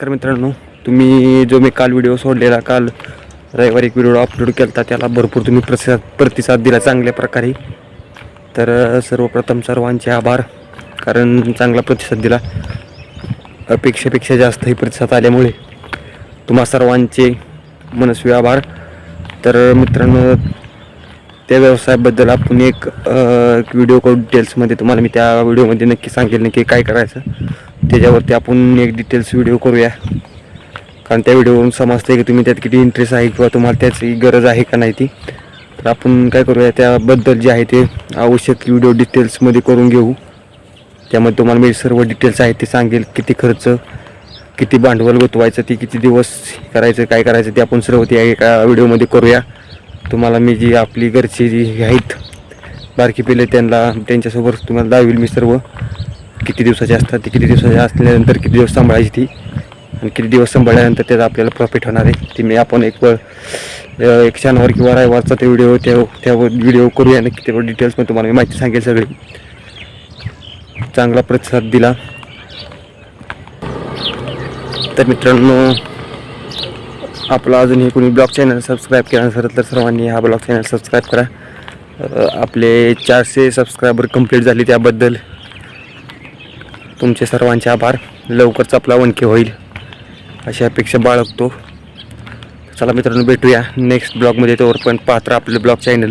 तर मित्रांनो तुम्ही जो मी काल व्हिडिओ सोडलेला काल रविवारी एक व्हिडिओ अपलोड केला होता त्याला भरपूर तुम्ही प्रतिसाद प्रतिसाद दिला चांगल्या प्रकारे. तर सर्वप्रथम सर्वांचे आभार कारण चांगला प्रतिसाद दिला. अपेक्षेपेक्षा जास्तही प्रतिसाद आल्यामुळे तुम्हा सर्वांचे मनस्वी आभार. तर मित्रांनो त्या व्यवसायाबद्दल आपण एक व्हिडिओ करू डिटेल्समध्ये तुम्हाला मी त्या व्हिडिओमध्ये नक्की सांगेल नक्की काय करायचं. त्याच्यावरती आपण एक डिटेल्स व्हिडिओ करूया. कारण त्या व्हिडिओवरून समजते की तुम्ही त्यात किती इंटरेस्ट आहे किंवा तुम्हाला त्याची गरज आहे का नाही ती. तर आपण काय करूया त्याबद्दल जे आहे ते आवश्यक व्हिडिओ डिटेल्समध्ये करून घेऊ. त्यामध्ये तुम्हाला मी सर्व डिटेल्स आहेत ते सांगेल किती खर्च किती भांडवल गुंतवायचं ते किती दिवस करायचं काय करायचं ते आपण सर्व ते एका व्हिडिओमध्ये करूया. तुम्हाला मी जी आपली घरची जी आहेत बारकी पिले त्यांना त्यांच्यासोबत तुम्हाला दाखवेल मी सर्व. किती दिवसाचे असतात ते किती दिवसाचे असल्यानंतर किती दिवस सांभाळायची ती आणि किती दिवस सांभाळल्यानंतर त्याचा आपल्याला प्रॉफिट होणार आहे ती मी आपण एक अ, एक शनिवार किंवा रविवारचा ते व्हिडिओ त्या त्या व्हिडिओ करूया नक्की त्यावर डिटेल्समध्ये तुम्हाला मी माहिती सांगेल सगळी. चांगला प्रतिसाद दिला. तर मित्रांनो आपला अजूनही कोणी ब्लॉग चॅनल सबस्क्राईब केला नसेल तर सर्वांनी हा ब्लॉग चॅनल सबस्क्राईब करा. आपले चारशे सबस्क्रायबर कंप्लीट झाले त्याबद्दल. तुमचे सर्वांचे आभार. लवकरच आपला वणके होईल. अशी अपेक्षा बाळगतो. चला मित्रांनो भेटूया नेक्स्ट ब्लॉगमध्ये तोवर पण पात्र आपले ब्लॉग चॅनल